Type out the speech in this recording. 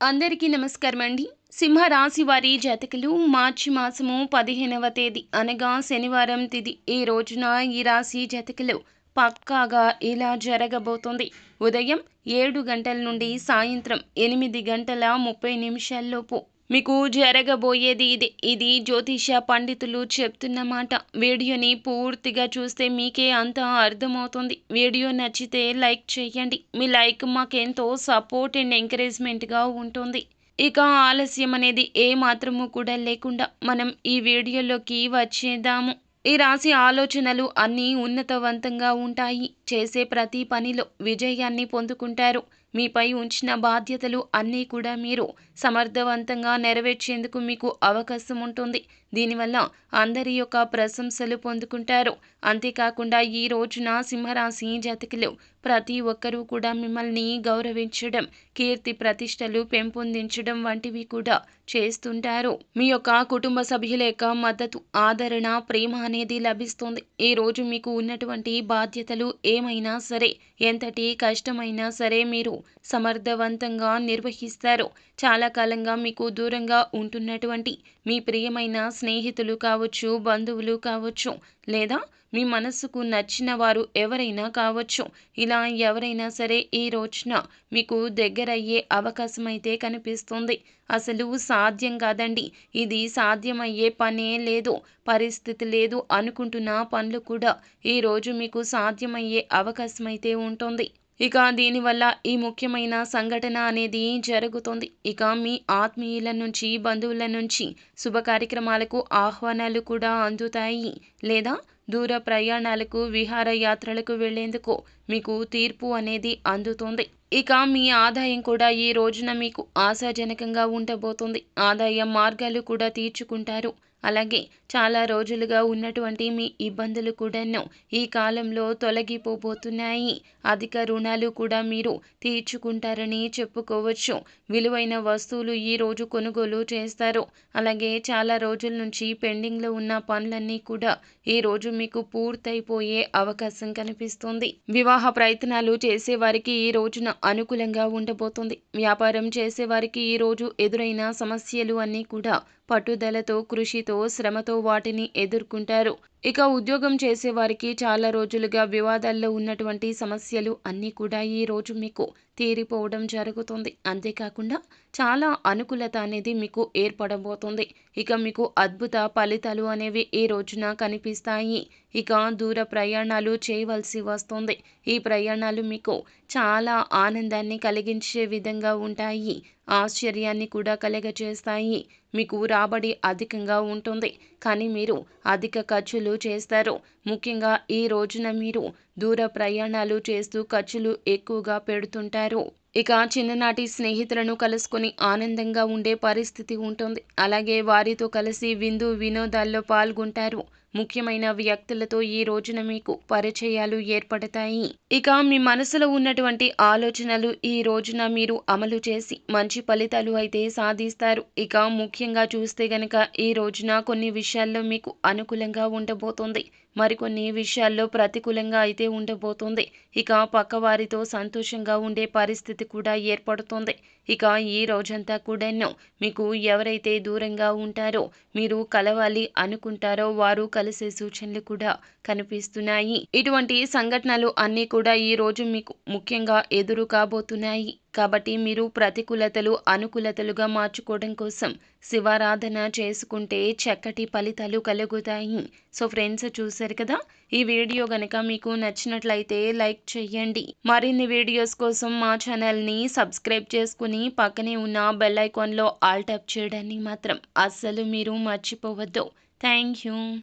అందరికీ నమస్కారం అండి సింహరాశి వారి జాతకులు మార్చి మాసము పదిహేనవ తేదీ అనగా శనివారం తిది. ఈ రోజున ఈ రాశి జాతకులు పక్కాగా ఇలా జరగబోతుంది. ఉదయం ఏడు గంటల నుండి సాయంత్రం ఎనిమిది గంటల ముప్పై నిమిషాల్లోపు మీకు జరగబోయేది ఇది ఇది జ్యోతిష పండితులు చెప్తున్నమాట వీడియోని పూర్తిగా చూస్తే మీకే అంతా అర్థమవుతుంది. వీడియో నచ్చితే లైక్ చేయండి. మీ లైక్ మాకెంతో సపోర్ట్ అండ్ ఎంకరేజ్మెంట్గా ఉంటుంది. ఇక ఆలస్యం అనేది ఏ మాత్రము కూడా లేకుండా మనం ఈ వీడియోలోకి వచ్చేద్దాము. ఈ రాశి ఆలోచనలు అన్నీ ఉన్నతవంతంగా ఉంటాయి. చేసే ప్రతి పనిలో విజయాన్ని పొందుకుంటారు. మీపై ఉంచిన బాధ్యతలు అన్నీ కూడా మీరు సమర్థవంతంగా నెరవేర్చేందుకు మీకు అవకాశం ఉంటుంది. దీనివల్ల అందరి యొక్క ప్రశంసలు పొందుకుంటారు. అంతేకాకుండా ఈ రోజున సింహరాశి జాతకులు ప్రతి ఒక్కరూ కూడా మిమ్మల్ని గౌరవించడం కీర్తి ప్రతిష్టలు పెంపొందించడం వంటివి కూడా చేస్తుంటారు. మీ యొక్క కుటుంబ సభ్యుల యొక్క మద్దతు ఆదరణ ప్రేమ అనేది లభిస్తుంది. ఈ రోజు మీకు ఉన్నటువంటి బాధ్యతలు ఏమైనా సరే ఎంతటి కష్టమైనా సరే మీరు సమర్థవంతంగా నిర్వహిస్తారు. చాలా కాలంగా మీకు దూరంగా ఉంటున్నటువంటి మీ ప్రియమైన స్నేహితులు కావచ్చు బంధువులు కావచ్చు లేదా మీ మనసుకు నచ్చిన వారు ఎవరైనా కావచ్చు. ఇలా ఎవరైనా సరే ఈ రోజున మీకు దగ్గరయ్యే అవకాశం అయితే కనిపిస్తుంది. అసలు సాధ్యం కాదండి. ఇది సాధ్యమయ్యే పనే లేదు పరిస్థితి లేదు అనుకుంటున్న పనులు కూడా ఈరోజు మీకు సాధ్యమయ్యే అవకాశం అయితే ఉంటుంది. ఇక దీనివల్ల ఈ ముఖ్యమైన సంఘటన అనేది జరుగుతుంది. ఇక మీ ఆత్మీయుల నుంచి బంధువుల నుంచి శుభ కార్యక్రమాలకు ఆహ్వానాలు కూడా అందుతాయి. లేదా దూర ప్రయాణాలకు విహారయాత్రలకు వెళ్ళేందుకు మీకు తీర్పు అనేది అందుతుంది. ఇక మీ ఆదాయం కూడా ఈ రోజున మీకు ఆశాజనకంగా ఉండబోతుంది. ఆదాయ మార్గాలు కూడా తీర్చుకుంటారు. అలాగే చాలా రోజులుగా ఉన్నటువంటి మీ ఇబ్బందులు కూడాను ఈ కాలంలో తొలగిపోబోతున్నాయి. అధిక రుణాలు కూడా మీరు తీర్చుకుంటారని చెప్పుకోవచ్చు. విలువైన వస్తువులు ఈ రోజు కొనుగోలు చేస్తారు. అలాగే చాలా రోజుల నుంచి పెండింగ్లో ఉన్న పనులన్నీ కూడా ఈ రోజు మీకు పూర్తయిపోయే అవకాశం కనిపిస్తుంది. వివాహ ప్రయత్నాలు చేసేవారికి ఈ రోజున అనుకూలంగా ఉండబోతుంది. వ్యాపారం చేసేవారికి ఈ రోజు ఎదురైన సమస్యలు అన్నీ కూడా పట్టుదలతో కృషితో శ్రమతో వాటిని ఎదుర్కొంటారు. ఇక ఉద్యోగం చేసేవారికి చాలా రోజులుగా వివాదాల్లో ఉన్నటువంటి సమస్యలు అన్నీ కూడా ఈ రోజు మీకు తీరిపోవడం జరుగుతుంది. అంతేకాకుండా చాలా అనుకూలత అనేది మీకు ఏర్పడబోతుంది. ఇక మీకు అద్భుత ఫలితాలు అనేవి ఈ రోజున కనిపిస్తాయి. ఇక దూర ప్రయాణాలు చేయవలసి వస్తుంది. ఈ ప్రయాణాలు మీకు చాలా ఆనందాన్ని కలిగించే విధంగా ఉంటాయి. ఆశ్చర్యాన్ని కూడా కలగజేస్తాయి. మీకు రాబడి అధికంగా ఉంటుంది. కానీ మీరు అధిక ఖర్చులు చేస్తారు. ముఖ్యంగా ఈ రోజున మీరు దూర ప్రయాణాలు చేస్తూ ఖర్చులు ఎక్కువగా పెడుతుంటారు. ఇక చిన్ననాటి స్నేహితులను కలుసుకొని ఆనందంగా ఉండే పరిస్థితి ఉంటుంది. అలాగే వారితో కలిసి విందు వినోదాల్లో పాల్గొంటారు. ముఖ్యమైన వ్యక్తులతో ఈ రోజున మీకు పరిచయాలు ఏర్పడతాయి. ఇక మీ మనసులో ఉన్నటువంటి ఆలోచనలు ఈ రోజున మీరు అమలు చేసి మంచి ఫలితాలు అయితే సాధిస్తారు. ఇక ముఖ్యంగా చూస్తే గనక ఈ రోజున కొన్ని విషయాల్లో మీకు అనుకూలంగా ఉండబోతుంది. మరికొన్ని విషయాల్లో ప్రతికూలంగా అయితే ఉండబోతుంది. ఇక పక్కవారితో సంతోషంగా ఉండే పరిస్థితి కూడా ఏర్పడుతుంది. ఇక ఈ రోజంతా కూడాను మీకు ఎవరైతే దూరంగా ఉంటారో మీరు కలవాలి అనుకుంటారో వారు కలిసే సూచనలు కూడా కనిపిస్తున్నాయి. ఇటువంటి సంఘటనలు అన్నీ కూడా ఈ రోజు మీకు ముఖ్యంగా ఎదురు కాబోతున్నాయి కాబట్టి మీరు ప్రతికూలతలు అనుకూలతలుగా మార్చుకోవడం కోసం శివారాధన చేసుకుంటే చక్కటి ఫలితాలు కలుగుతాయి. సో ఫ్రెండ్స్ చూశారు కదా? ఈ వీడియో గనక మీకు నచ్చినట్లయితే లైక్ చేయండి. మరిన్ని వీడియోస్ కోసం మా ఛానల్ని సబ్స్క్రైబ్ చేసుకుని పక్కనే ఉన్న బెల్ ఐకాన్లో ఆల్ ట్యాప్ చేయడాన్ని మాత్రం అస్సలు మీరు మర్చిపోవద్దు. Thank you.